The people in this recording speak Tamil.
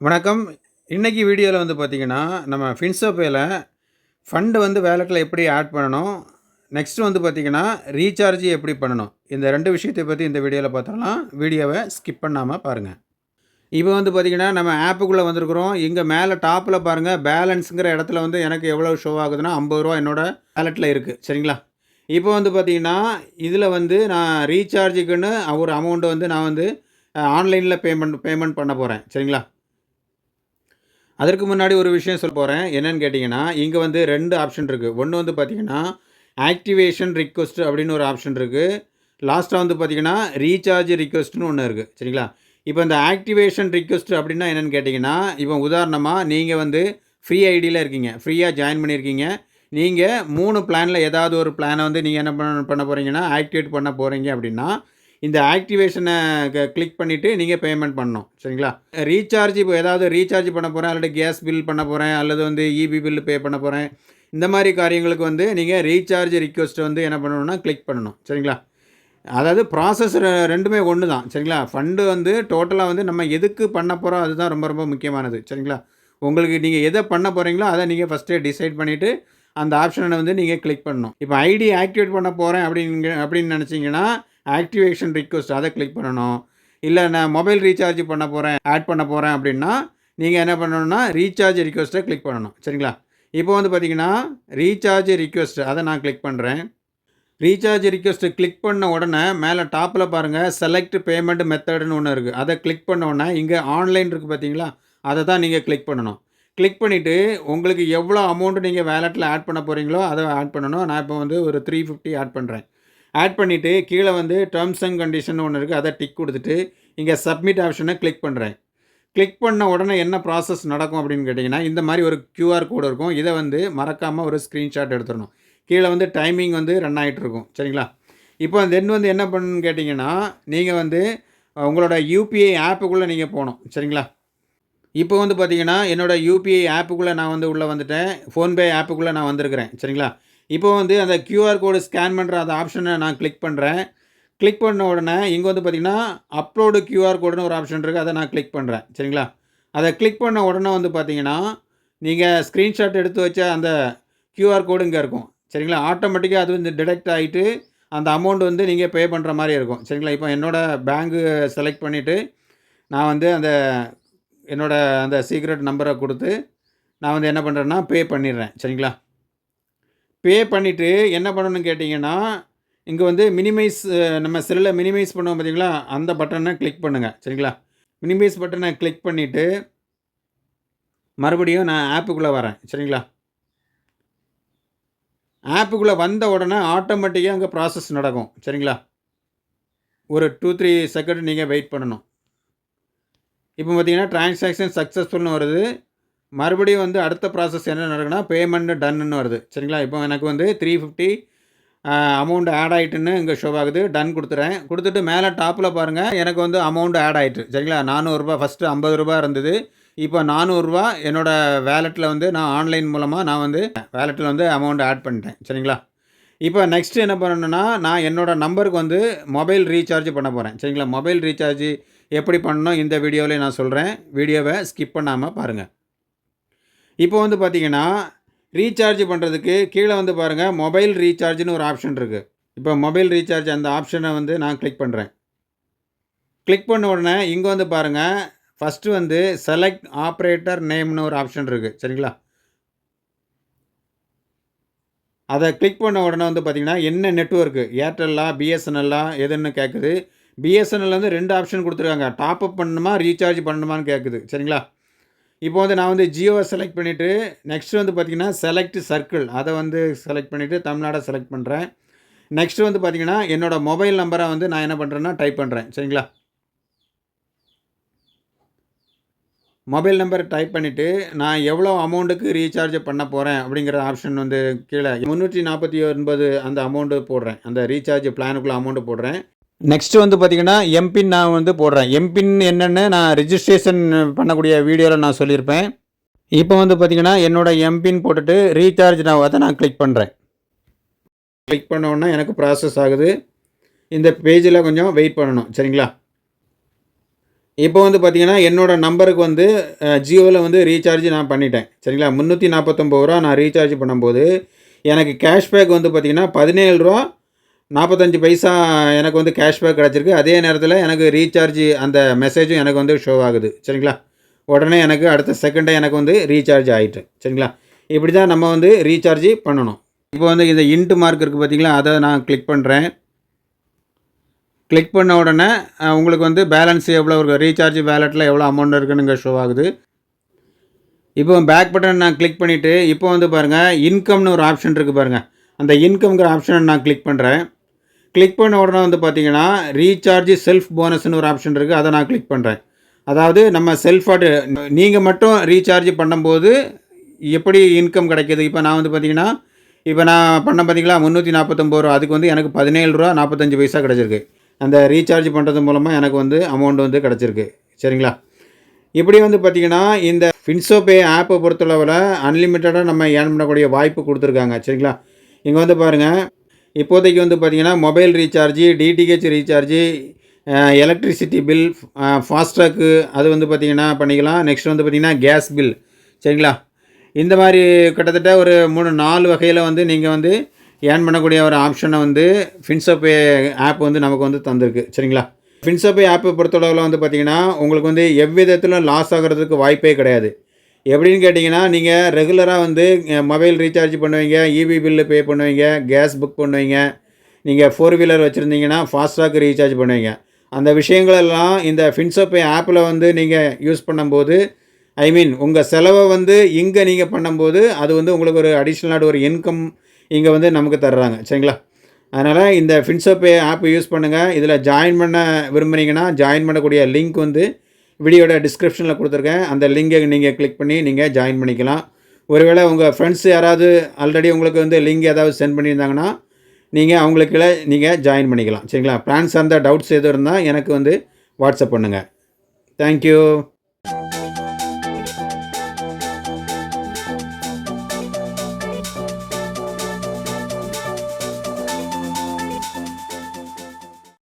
வணக்கம். இன்னைக்கு வீடியோவில் வந்து பார்த்தீங்கன்னா நம்ம ஃபின்சோபேயில் ஃபண்டு வந்து வேலெட்டில் எப்படி ஆட் பண்ணணும் நெக்ஸ்ட் வந்து பார்த்தீங்கன்னா ரீசார்ஜ் எப்படி பண்ணணும் இந்த ரெண்டு விஷயத்தை பற்றி இந்த வீடியோவில் பார்த்தோம்லாம் வீடியோவை ஸ்கிப் பண்ணாமல் பாருங்கள் இப்போ வந்து பார்த்திங்கன்னா நம்ம ஆப்புக்குள்ளே வந்திருக்கிறோம். இங்கே மேலே டாப்பில் பாருங்கள் பேலன்ஸுங்கிற இடத்துல வந்து எனக்கு எவ்வளோ ஷோ ஆகுதுன்னா ஐம்பது ரூபா என்னோட வேலெட்டில் இருக்குது சரிங்களா? இப்போ வந்து பார்த்திங்கன்னா இதில் வந்து நான் ரீசார்ஜுக்குன்னு ஒரு அமௌண்ட்டு வந்து நான் வந்து ஆன்லைனில் பேமெண்ட் பேமெண்ட் பண்ண போகிறேன் சரிங்களா? அதற்கு முன்னாடி ஒரு விஷயம் சொல்ல போகிறேன் என்னன்னு கேட்டிங்கன்னா இங்கே வந்து ரெண்டு ஆப்ஷன் இருக்குது ஒன்று வந்து பார்த்தீங்கன்னா ஆக்டிவேஷன் ரிக்வஸ்ட் அப்படின்னு ஒரு ஆப்ஷன் இருக்குது லாஸ்ட்டாக வந்து பார்த்தீங்கன்னா ரீசார்ஜ் ரிக்வஸ்ட்னு ஒன்று இருக்குது சரிங்களா? இப்போ இந்த ஆக்டிவேஷன் ரிக்வஸ்ட் அப்படின்னா என்னென்னு கேட்டிங்கன்னா இப்போ உதாரணமாக நீங்கள் வந்து ஃப்ரீ ஐடியில் இருக்கீங்க. ஃப்ரீயாக ஜாயின் பண்ணியிருக்கீங்க. நீங்கள் மூணு பிளானில் ஏதாவது ஒரு பிளானை வந்து நீங்கள் என்ன பண்ண பண்ண போகிறீங்கன்னா ஆக்டிவேட் பண்ண போகிறீங்க அப்படின்னா இந்த ஆக்டிவேஷனை கிளிக் பண்ணிவிட்டு நீங்கள் பேமெண்ட் பண்ணணும். சரிங்களா? ரீசார்ஜ் இப்போ ஏதாவது ரீசார்ஜ் பண்ண போகிறேன் அல்லது கேஸ் பில் பண்ண போகிறேன் அல்லது வந்து இபி பில் பே பண்ண போகிறேன் இந்த மாதிரி காரியங்களுக்கு வந்து நீங்கள் ரீசார்ஜ் ரிக்வஸ்ட் வந்து என்ன பண்ணணும்னா கிளிக் பண்ணணும். சரிங்களா? அதாவது ப்ராசஸ் ரெண்டுமே ஒன்று தான் சரிங்களா? ஃபண்டு வந்து டோட்டலாக வந்து நம்ம எதுக்கு பண்ண போகிறோம் அதுதான் ரொம்ப ரொம்ப முக்கியமானது. சரிங்களா? உங்களுக்கு நீங்கள் எதை பண்ண போகிறீங்களோ அதை நீங்கள் ஃபஸ்ட்டே டிசைட் பண்ணிவிட்டு அந்த ஆப்ஷனை வந்து நீங்கள் கிளிக் பண்ணணும். இப்போ ஐடி ஆக்டிவேட் பண்ண போகிறேன் அப்படிங்க அப்படின்னு நினச்சிங்கன்னா ஆக்டிவேஷன் ரிக்வஸ்ட் அதை கிளிக் பண்ணணும். இல்லை நான் மொபைல் ரீசார்ஜ் பண்ண போகிறேன் ஆட் பண்ண போகிறேன் அப்படின்னா நீங்கள் என்ன பண்ணணும்னா ரீசார்ஜ் ரிக்வஸ்ட்டை கிளிக் பண்ணணும். சரிங்களா? இப்போ வந்து பார்த்தீங்கன்னா ரீசார்ஜ் ரிக்வஸ்ட் அதை நான் கிளிக் பண்ணுறேன் ரீசார்ஜ் ரிக்வஸ்ட்டு கிளிக் பண்ண உடனே மேலே டாப்பில் பாருங்கள் செலக்ட் பேமெண்ட் மெத்தடுன்னு ஒன்று இருக்குது அதை கிளிக் பண்ண உடனே இங்கே ஆன்லைன் இருக்குது பார்த்தீங்களா? அதை தான் நீங்கள் கிளிக் பண்ணணும். கிளிக் பண்ணிவிட்டு உங்களுக்கு எவ்வளோ அமௌண்ட்டு நீங்கள் வேலெட்டில் ஆட் பண்ண போகிறீங்களோ அதை ஆட் பண்ணணும். நான் இப்போ வந்து ஒரு த்ரீ ஃபிஃப்டி ஆட் பண்ணுறேன் ஆட் பண்ணிவிட்டு கீழே வந்து டேர்ம்ஸ் அண்ட் கண்டிஷன் ஒன்று இருக்குது அதை டிக் கொடுத்துட்டு இங்கே சப்மிட் ஆப்ஷனை கிளிக் பண்ணுறேன் கிளிக் பண்ண உடனே என்ன ப்ராசஸ் நடக்கும் அப்படின்னு கேட்டிங்கன்னா இந்த மாதிரி ஒரு க்யூஆர் கோடு இருக்கும். இதை வந்து மறக்காமல் ஒரு ஸ்க்ரீன்ஷாட் எடுத்துடணும். கீழே வந்து டைமிங் வந்து ரன் ஆகிட்டு இருக்கும். சரிங்களா? இப்போ தென் வந்து என்ன பண்ணுன்னு கேட்டிங்கன்னா நீங்கள் வந்து உங்களோட யூபிஐ ஆப்புக்குள்ளே நீங்கள் போகணும். சரிங்களா? இப்போ வந்து பார்த்தீங்கன்னா என்னோட யூபிஐ ஆப்புக்குள்ளே நான் வந்து உள்ளே வந்துட்டேன். ஃபோன்பே ஆப்புக்குள்ளே நான் வந்திருக்கிறேன். சரிங்களா? இப்போ வந்து அந்த க்யூஆர் கோடு ஸ்கேன் பண்ணுற அந்த ஆப்ஷனை நான் கிளிக் பண்ணுறேன் கிளிக் பண்ண உடனே இங்கே வந்து பார்த்தீங்கன்னா அப்லோடு க்யூஆர் கோடுன்னு ஒரு ஆப்ஷன் இருக்குது அதை நான் கிளிக் பண்ணுறேன் சரிங்களா? அதை கிளிக் பண்ண உடனே வந்து பார்த்தீங்கன்னா நீங்கள் ஸ்க்ரீன்ஷாட் எடுத்து வச்ச அந்த க்யூஆர் கோடு இங்கே இருக்கும். சரிங்களா? ஆட்டோமேட்டிக்காக அது வந்து டிடெக்ட் ஆகிட்டு அந்த அமௌண்ட் வந்து நீங்கள் பே பண்ணுற மாதிரி இருக்கும். சரிங்களா? இப்போ என்னோடய பேங்கு செலக்ட் பண்ணிவிட்டு நான் வந்து அந்த என்னோடய அந்த சீக்ரெட் நம்பரை கொடுத்து நான் வந்து என்ன பண்ணுறேன்னா பே பண்ணிடுறேன். சரிங்களா? பே பண்ணிவிட்டு என்ன பண்ணணும்னு கேட்டிங்கன்னா இங்கே வந்து மினிமைஸ் நம்ம செல்லில் மினிமைஸ் பண்ணுவோம் பார்த்தீங்களா அந்த பட்டனை கிளிக் பண்ணுங்கள் சரிங்களா? மினிமைஸ் பட்டனை கிளிக் பண்ணிவிட்டு மறுபடியும் நான் ஆப்புக்குள்ளே வரேன். சரிங்களா? ஆப்புக்குள்ளே வந்த உடனே ஆட்டோமேட்டிக்காக அங்கே ப்ராசஸ் நடக்கும். சரிங்களா? ஒரு டூ த்ரீ செகண்ட் நீங்கள் வெயிட் பண்ணணும். இப்போ பார்த்தீங்கன்னா டிரான்சாக்ஷன் சக்ஸஸ்ஃபுல்னு வருது. மறுபடியும் வந்து அடுத்த ப்ராசஸ் என்ன நடக்குன்னா பேமெண்ட் டன்னு வருது. சரிங்களா? இப்போ எனக்கு வந்து த்ரீ ஃபிஃப்டி அமௌண்ட் ஆட் ஆகிட்டுன்னு இங்கே ஷோ ஆகுது. டன் கொடுத்துறேன். கொடுத்துட்டு மேலே டாப்பில் பாருங்கள் எனக்கு வந்து அமௌண்ட் ஆட் ஆகிட்டு சரிங்களா? நானூறுரூபா ஃபஸ்ட்டு ஐம்பது ரூபா இருந்தது. இப்போ நானூறுரூவா என்னோடய வேலெட்டில் வந்து நான் ஆன்லைன் மூலமாக நான் வந்து வேலெட்டில் வந்து அமௌண்ட் ஆட் பண்ணிட்டேன். சரிங்களா? இப்போ நெக்ஸ்ட்டு என்ன பண்ணணுன்னா நான் என்னோடய நம்பருக்கு வந்து மொபைல் ரீசார்ஜ் பண்ண போகிறேன் சரிங்களா? மொபைல் ரீசார்ஜ் எப்படி பண்ணணும் இந்த வீடியோவில் நான் சொல்கிறேன் வீடியோவை ஸ்கிப் பண்ணாமல் பாருங்கள் இப்போ வந்து பார்த்தீங்கன்னா ரீசார்ஜ் பண்ணுறதுக்கு கீழே வந்து பாருங்கள் மொபைல் ரீசார்ஜ்னு ஒரு ஆப்ஷன் இருக்குது இப்போ மொபைல் ரீசார்ஜ் அந்த ஆப்ஷனை வந்து நான் கிளிக் பண்ணுறேன் கிளிக் பண்ண உடனே இங்கே வந்து பாருங்கள் ஃபஸ்ட்டு வந்து செலக்ட் ஆப்ரேட்டர் நேம்னு ஒரு ஆப்ஷன் இருக்குது சரிங்களா? அதை கிளிக் பண்ண உடனே வந்து பார்த்திங்கன்னா என்ன நெட்ஒர்க்கு ஏர்டெல்லா பிஎஸ்என்எல்லா எதுன்னு கேட்குது பிஎஸ்என்எல் வந்து ரெண்டு ஆப்ஷன் கொடுத்துருக்காங்க. டாப் அப் பண்ணணுமா ரீசார்ஜ் பண்ணணுமான்னு கேட்குது சரிங்களா? இப்போ வந்து நான் வந்து ஜியோவை செலக்ட் பண்ணிவிட்டு நெக்ஸ்ட் வந்து பார்த்திங்கன்னா செலக்ட் சர்க்கிள் அதை வந்து செலக்ட் பண்ணிவிட்டு தமிழ்நாடை செலக்ட் பண்ணுறேன் நெக்ஸ்ட் வந்து பார்த்திங்கன்னா என்னோடய மொபைல் நம்பரை வந்து நான் என்ன பண்ணுறேன்னா டைப் பண்ணுறேன் சரிங்களா? மொபைல் நம்பர் டைப் பண்ணிவிட்டு நான் எவ்வளோ அமௌண்ட்டுக்கு ரீசார்ஜ் பண்ண போகிறேன் அப்படிங்கிற ஆப்ஷன் வந்து கீழே. முந்நூற்றி நாற்பத்தி ஒன்பது அந்த அமௌண்ட்டு போடுறேன். அந்த ரீசார்ஜ் பிளானுக்குள்ளே அமௌண்ட்டு போடுறேன். நெக்ஸ்ட்டு வந்து பார்த்திங்கன்னா எம்பின் நான் வந்து போடுறேன். எம்பின் என்னென்னு நான் ரிஜிஸ்ட்ரேஷன் பண்ணக்கூடிய வீடியோவில் நான் சொல்லியிருப்பேன். இப்போ வந்து பார்த்தீங்கன்னா என்னோடய எம்பின் போட்டுட்டு ரீசார்ஜ் நான் அதை நான் கிளிக் பண்ணுறேன் கிளிக் பண்ணோன்னா எனக்கு ப்ராசஸ் ஆகுது. இந்த பேஜில் கொஞ்சம் வெயிட் பண்ணணும். சரிங்களா? இப்போ வந்து பார்த்தீங்கன்னா என்னோடய நம்பருக்கு வந்து ஜியோவில் வந்து ரீசார்ஜ் நான் பண்ணிட்டேன். சரிங்களா? முந்நூற்றி நாற்பத்தொம்பது ரூபா நான் ரீசார்ஜ் பண்ணும்போது எனக்கு கேஷ்பேக் வந்து பார்த்திங்கன்னா பதினேழு ரூபா நாற்பத்தஞ்சு பைசா எனக்கு வந்து கேஷ்பேக் கிடச்சிருக்கு. அதே நேரத்தில் எனக்கு ரீசார்ஜ் அந்த மெசேஜும் எனக்கு வந்து ஷோ ஆகுது. சரிங்களா? உடனே எனக்கு அடுத்த செகண்டே எனக்கு வந்து ரீசார்ஜ் ஆகிட்டு சரிங்களா? இப்படி தான் நம்ம வந்து ரீசார்ஜ் பண்ணணும். இப்போ வந்து இந்த இன்ட்டு மார்க் இருக்குது பார்த்தீங்களா அதை நான் கிளிக் பண்ணுறேன் கிளிக் பண்ண உடனே உங்களுக்கு வந்து பேலன்ஸ் எவ்வளோ இருக்குது ரீசார்ஜ் வேலெட்டில் எவ்வளோ அமௌண்ட் இருக்குன்னு ஷோ ஆகுது. இப்போ பேக் பட்டன் நான் கிளிக் பண்ணிவிட்டு இப்போ வந்து பாருங்கள் இன்கம்னு ஒரு ஆப்ஷன் இருக்குது பாருங்கள் அந்த இன்கம்ங்கிற ஆப்ஷனை நான் கிளிக் பண்ணுறேன் கிளிக் பண்ண உடனே வந்து பார்த்தீங்கன்னா ரீசார்ஜ் செல்ஃப் போனஸ்னு ஒரு ஆப்ஷன் இருக்குது அதை நான் கிளிக் பண்ணுறேன் அதாவது நம்ம செல்ஃபாக நீங்கள் மட்டும் ரீசார்ஜ் பண்ணும்போது எப்படி இன்கம் கிடைக்கிது? இப்போ நான் வந்து பார்த்தீங்கன்னா இப்போ நான் பண்ண பார்த்தீங்களா முந்நூற்றி நாற்பத்தொம்பது ரூபா. அதுக்கு வந்து எனக்கு பதினேழு ரூபா நாற்பத்தஞ்சு பைசா கிடச்சிருக்கு. அந்த ரீசார்ஜ் பண்ணுறது மூலமாக எனக்கு வந்து அமௌண்ட் வந்து கிடச்சிருக்கு. சரிங்களா? இப்படி வந்து பார்த்திங்கன்னா இந்த ஃபின்சோபே ஆப்பை பொறுத்தளவில் அன்லிமிட்டடாக நம்ம ஏர்ன் பண்ணக்கூடிய வாய்ப்பு கொடுத்துருக்காங்க. சரிங்களா? இங்கே வந்து பாருங்கள் இப்போதைக்கு வந்து பார்த்திங்கன்னா mobile recharge DTH recharge electricity bill ஃபாஸ்ட்ராக்கு அது வந்து பார்த்திங்கன்னா பண்ணிக்கலாம். நெக்ஸ்ட் வந்து பார்த்திங்கன்னா கேஸ் பில் சரிங்களா? இந்த மாதிரி கிட்டத்தட்ட ஒரு மூணு நாலு வகையில் வந்து நீங்கள் வந்து ஏர்ன் பண்ணக்கூடிய ஒரு ஆப்ஷனை வந்து ஃபின்சோபே ஆப் வந்து நமக்கு வந்து தந்திருக்கு. சரிங்களா? ஃபின்சோபே ஆப்பை பொறுத்தளவில் வந்து பார்த்தீங்கன்னா உங்களுக்கு வந்து எவ்விதத்திலும் லாஸ் ஆகிறதுக்கு வாய்ப்பே கிடையாது. எப்படின்னு கேட்டிங்கன்னா நீங்கள் ரெகுலராக வந்து மொபைல் ரீசார்ஜ் பண்ணுவீங்க இபி பில்லு பே பண்ணுவீங்க கேஸ் புக் பண்ணுவீங்க நீங்கள் ஃபோர் வீலர் வச்சுருந்தீங்கன்னா ஃபாஸ்ட்ராக் ரீசார்ஜ் பண்ணுவீங்க. அந்த விஷயங்களெல்லாம் இந்த ஃபின்சோபே ஆப்பில் வந்து நீங்கள் யூஸ் பண்ணும்போது ஐ மீன் உங்கள் செலவை வந்து இங்கே நீங்கள் பண்ணும்போது அது வந்து உங்களுக்கு ஒரு அடிஷ்னலான ஒரு இன்கம் இங்கே வந்து நமக்கு தர்றாங்க. சரிங்களா? அதனால் இந்த ஃபின்சோபே ஆப் யூஸ் பண்ணுங்கள் இதில் ஜாயின் பண்ண விரும்புகிறீங்கன்னா ஜாயின் பண்ணக்கூடிய லிங்க் வந்து வீடியோட டிஸ்கிரிப்ஷனில் கொடுத்துருக்கேன். அந்த லிங்கை நீங்கள் கிளிக் பண்ணி நீங்கள் ஜாயின் பண்ணிக்கலாம். ஒருவேளை உங்கள் ஃப்ரெண்ட்ஸ் யாராவது ஆல்ரெடி உங்களுக்கு வந்து லிங்க் ஏதாவது சென்ட் பண்ணியிருந்தாங்கன்னா நீங்கள் அவங்களுக்கு நீங்கள் ஜாயின் பண்ணிக்கலாம். சரிங்களா? பிளான்ஸ் அந்த டவுட்ஸ் எதுவும் இருந்தால் எனக்கு வந்து வாட்ஸ்அப் பண்ணுங்கள் தேங்க்யூ